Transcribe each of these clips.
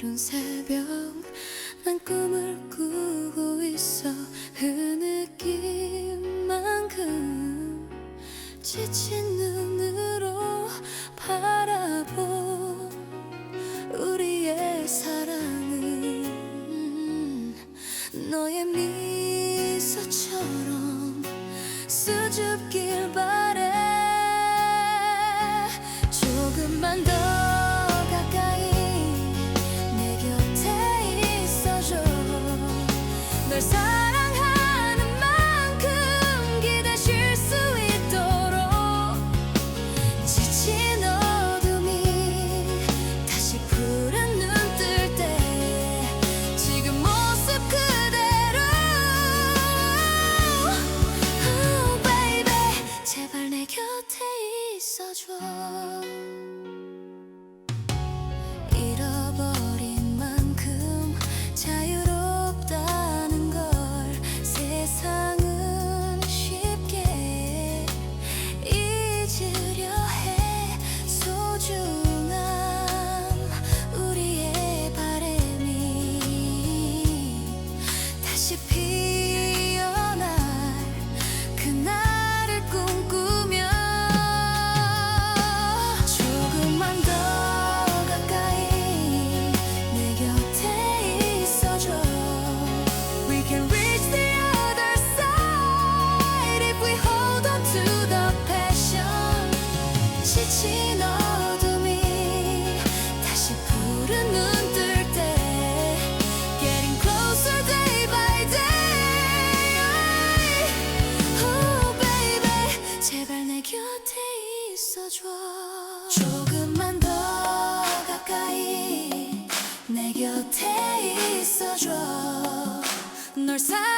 이른 새벽 난 꿈을 꾸고 있어. 그 느낌만큼 지친 눈으로 바라본 우리의 사랑은 너의 미소처럼 수줍게 있어줘. 잃어버린 만큼 자유롭다는 걸 세상은 쉽게 잊으려 해. 소중한 우리의 바램이 다시 피 조금만 더 가까이 내 곁에 있어줘. side.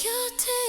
곁에